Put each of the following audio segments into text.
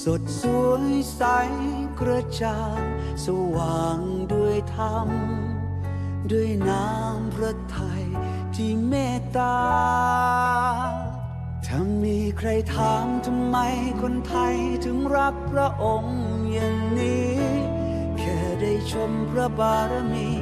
สดสวยใสกระจ่างสว่างด้วยธรรม ด้วยน้ำพระทัยที่เมตตา ถ้ามีใครถามทำไมคนไทยถึงรักพระองค์อย่างนี้ แค่ได้ชมพระบารมี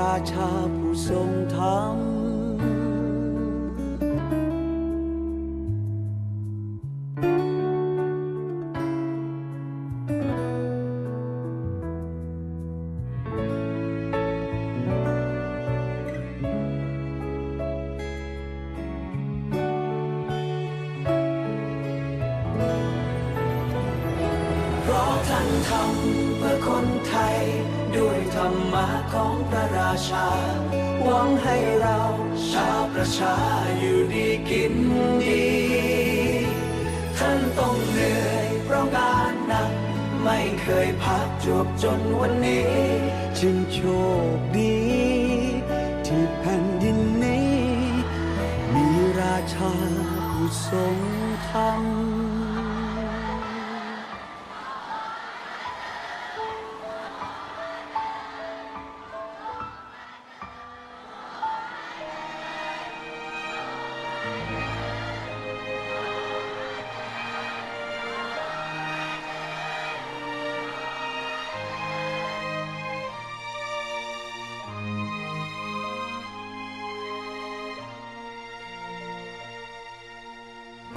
ราชาผู้ทรงธรรม เพราะท่านทำเพื่อคนไทย ด้วยธรรมะของพระราชา หวังให้เราชาวประชาอยู่ดีกินดี ท่านต้องเหนื่อยเพราะงานหนัก ไม่เคยพักจวบจนวันนี้ จึงโชคดี ที่แผ่นดินนี้ มีราชาผู้ทรงธรรม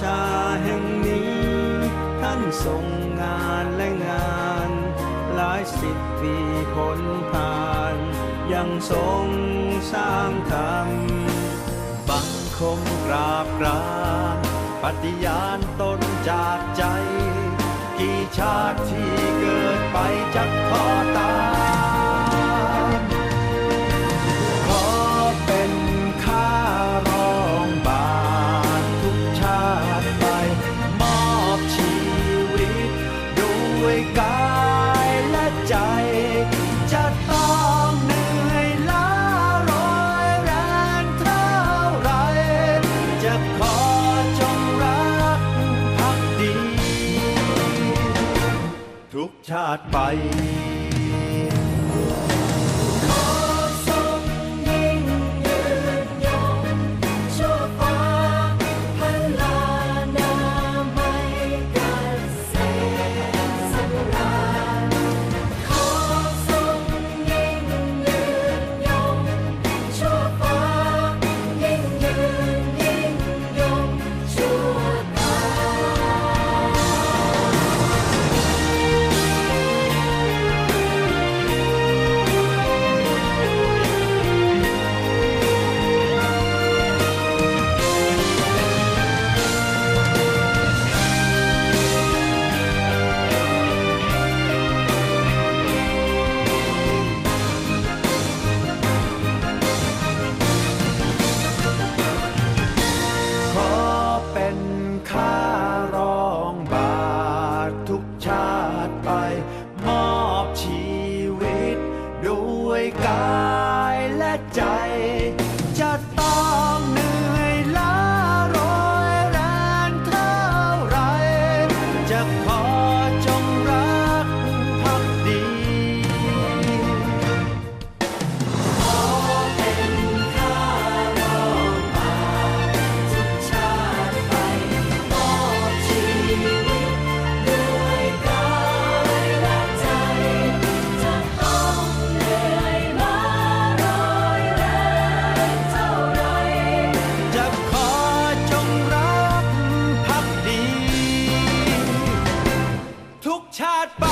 ชาแห่งนี้ ท่านทรงงานและงาน หลายสิบปีพ้นผ่าน ยังทรงสร้างธรรมบังคมกราบกรานปฏิญาณตนจากใจ กี่ชาติที่เกิดไปจะขอตาม ดไป ทุกชาติไป